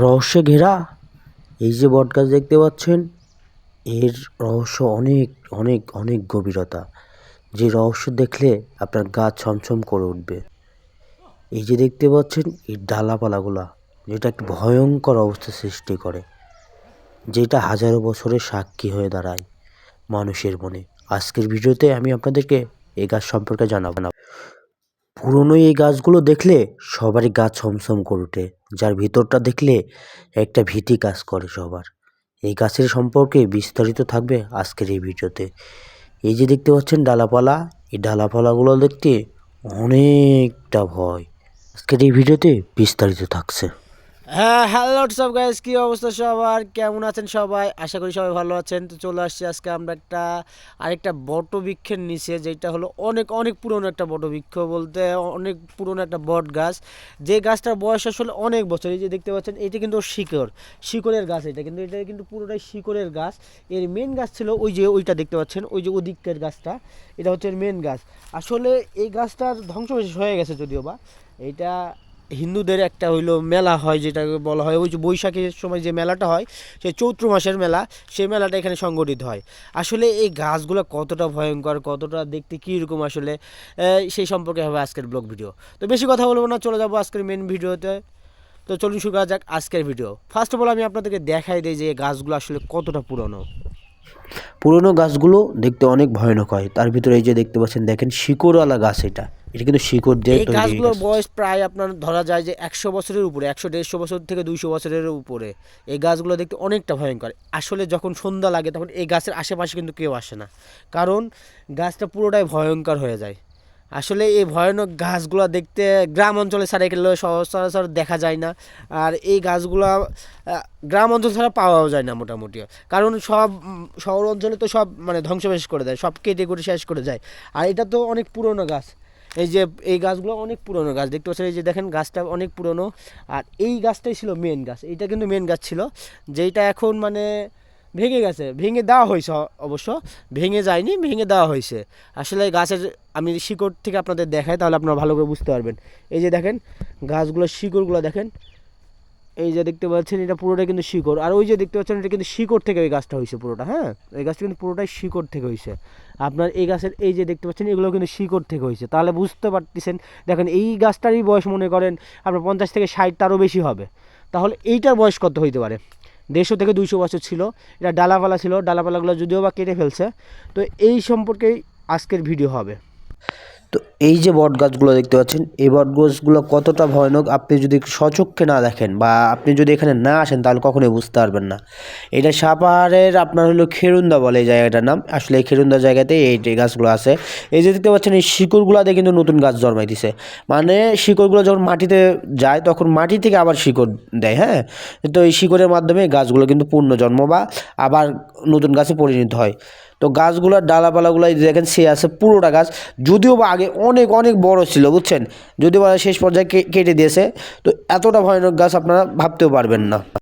রহস্যে ঘেরা? এই যে বটগাছ দেখতে পাচ্ছেন, এর রহস্য অনেক অনেক অনেক গভীরতা। যে রহস্য দেখলে আপনার গা ছমছম করে উঠবে। এই যে দেখতে পাচ্ছেন, এই ডালাপালাগুলা, যেটা একটি ভয়ঙ্কর অবস্থা সৃষ্টি করে, যেটা হাজারো বছরের সাক্ষী হয়ে দাঁড়ায় মানুষের মনে। আজকের ভিডিওতে আমি আপনাদেরকে এই গাছ সম্পর্কে জানাব। না পুরনো এই গাছগুলো দেখলে সবারই গা ছমছম করে ওঠে। যার ভিতরটা দেখলে একটা ভীতি কাজ করে সবার। এই গাছের সম্পর্কে বিস্তারিত থাকবে আজকের এই ভিডিওতে। এই যে দেখতে পাচ্ছেন ডালাপালা, এই ডালাপালাগুলো দেখতে অনেকটা ভয়। আজকের এই ভিডিওতে বিস্তারিত থাকছে। হ্যাঁ হ্যালো সব গাইস কী অবস্থা সবার? কেমন আছেন সবাই? আশা করি সবাই ভালো আছেন। তো চলে আসছি আজকে আমরা একটা আরেকটা বট বৃক্ষের নিচে, যেটা হলো অনেক অনেক পুরনো একটা বট বৃক্ষ বলতে অনেক পুরনো একটা বট গাছ। যে গাছটার বয়স আসলে অনেক বছর। এই যে দেখতে পাচ্ছেন, এটা কিন্তু শিকড়, শিকড়ের গাছ এটা। কিন্তু এটা কিন্তু পুরোটাই শিকড়ের গাছ। এর মেন গাছ ছিল ওই যে ওইটা দেখতে পাচ্ছেন, ওই যে ওদিকের গাছটা। এটা হচ্ছে এর মেন গাছ। আসলে এই গাছটার ধ্বংস হয়ে গেছে যদিও বা, এটা হিন্দুদের একটা হইল মেলা হয় যেটাকে বলা হয়। ওই যে বৈশাখের সময় যে মেলাটা হয়, সে চৈত্র মাসের মেলা সেই মেলাটা এখানে সংগঠিত হয়। আসলে এই গাছগুলো কতটা ভয়ঙ্কর, কতটা দেখতে কীরকম আসলে সেই সম্পর্কে হবে আজকের ব্লগ ভিডিও। তো বেশি কথা বলব না, চলে যাব আজকের মেন ভিডিওতে। তো চলুন শুরু করা যাক আজকের ভিডিও। ফার্স্ট অফ অল আমি আপনাদেরকে দেখাই দিই যে গাছগুলো আসলে কতটা পুরনো। পুরনো গাছগুলো দেখতে অনেক ভয়ানক হয়। তার ভিতরে এই যে দেখতে পাচ্ছেন, দেখেন শিকড়ওয়ালা গাছ এটা। এটা কিন্তু শিকড় দিয়ে এই গাছগুলোর বয়স প্রায় আপনার ধরা যায় যে একশো বছরের উপরে একশো দেড়শো বছর থেকে দুইশো বছরের উপরে। এই গাছগুলো দেখতে অনেকটা ভয়ঙ্কর। আসলে যখন সন্ধ্যা লাগে তখন এই গাছের আশেপাশে কিন্তু কেউ আসে না। কারণ গাছটা পুরোটাই ভয়ঙ্কর হয়ে যায়। আসলে এই ভয়ানক গাছগুলো দেখতে গ্রাম অঞ্চলে ছাড়া গেলে সচরাচর দেখা যায় না। আর এই গাছগুলো গ্রাম অঞ্চল ছাড়া পাওয়াও যায় না মোটামুটি। কারণ সব শহর অঞ্চলে তো সব মানে ধ্বংসবেশ করে দেয় সব কেটে করে শেষ করে যায় আর এটা তো অনেক পুরনো গাছ। এই যে, এই গাছগুলো অনেক পুরনো গাছ, দেখতে পাচ্ছেন? এই যে দেখেন, গাছটা অনেক পুরনো। আর এই গাছটাই ছিল মেন গাছ। এইটা কিন্তু মেন গাছ ছিল, যেইটা এখন মানে ভেঙে গেছে। ভেঙে দেওয়া হয়েছে অবশ্য। ভেঙে যায়নি, ভেঙে দেওয়া হয়েছে। আসলে গাছের আমি শিকড় থেকে আপনাদের দেখাই, তাহলে আপনারা ভালো করে বুঝতে পারবেন। এই যে দেখেন গাছগুলো শিকড়গুলো দেখেন। এই যে দেখতে পাচ্ছেন, এটা পুরোটা কিন্তু শিকড়। আর ওই যে দেখতে পাচ্ছেন, এটা কিন্তু শিকড় থেকে ওই গাছটা হয়েছে পুরোটা হ্যাঁ? এই গাছটা কিন্তু পুরোটাই শিকড় থেকে হয়েছে। আপনার এই গাছের এই যে দেখতে পাচ্ছেন, এগুলো কিন্তু শিকড় থেকে হয়েছে। তাহলে বুঝতে পারতেছেন, দেখেন এই গাছটারই বয়স মনে করেন, আপনার পঞ্চাশ থেকে ষাট তারও বেশি হবে। তাহলে এইটার বয়স কত হইতে পারে? দেড়শো থেকে দুইশো বছর ছিল, এটা ডালাপালা ছিল, ডালাপালাগুলো যদিও বা কেটে ফেলছে। তো এই সম্পর্কেই আজকের ভিডিও হবে। তো এই যে বট গাছগুলো দেখতে পাচ্ছেন, এই বট গাছগুলো কতটা ভয়ানক আপনি যদি সচক্ষে না দেখেন বা আপনি যদি এখানে না আসেন তাহলে কখনোই বুঝতে পারবেন না। এটা সাপাহারের আপনার হলো খেরুন্দা বলে এই জায়গাটার নাম। আসলে এই খেরুন্দা জায়গাতে এই যে গাছগুলো আছে। এই যে দেখতে পাচ্ছেন, এই শিকড়গুলোতে কিন্তু নতুন গাছ জন্মাই দিছে মানে শিকড়গুলো যখন মাটিতে যায়, তখন মাটি থেকে আবার শিকড় দেয় হ্যাঁ? তো এই শিকড়ের মাধ্যমে গাছগুলো কিন্তু পূর্ণ জন্ম বা আবার নতুন গাছে পরিণত হয়। তো গাছগুলোর ডালাপালাগুলো দেখেন সে আছে পুরোটা গাছ। যদিও বা আগে অনেক অনেক বড় ছিল, বুঝছেন? যদিও বা শেষ পর্যায়ে কেটে দিয়েছে। তো এতটা ভয়ানক গাছ আপনারা ভাবতেও পারবেন না।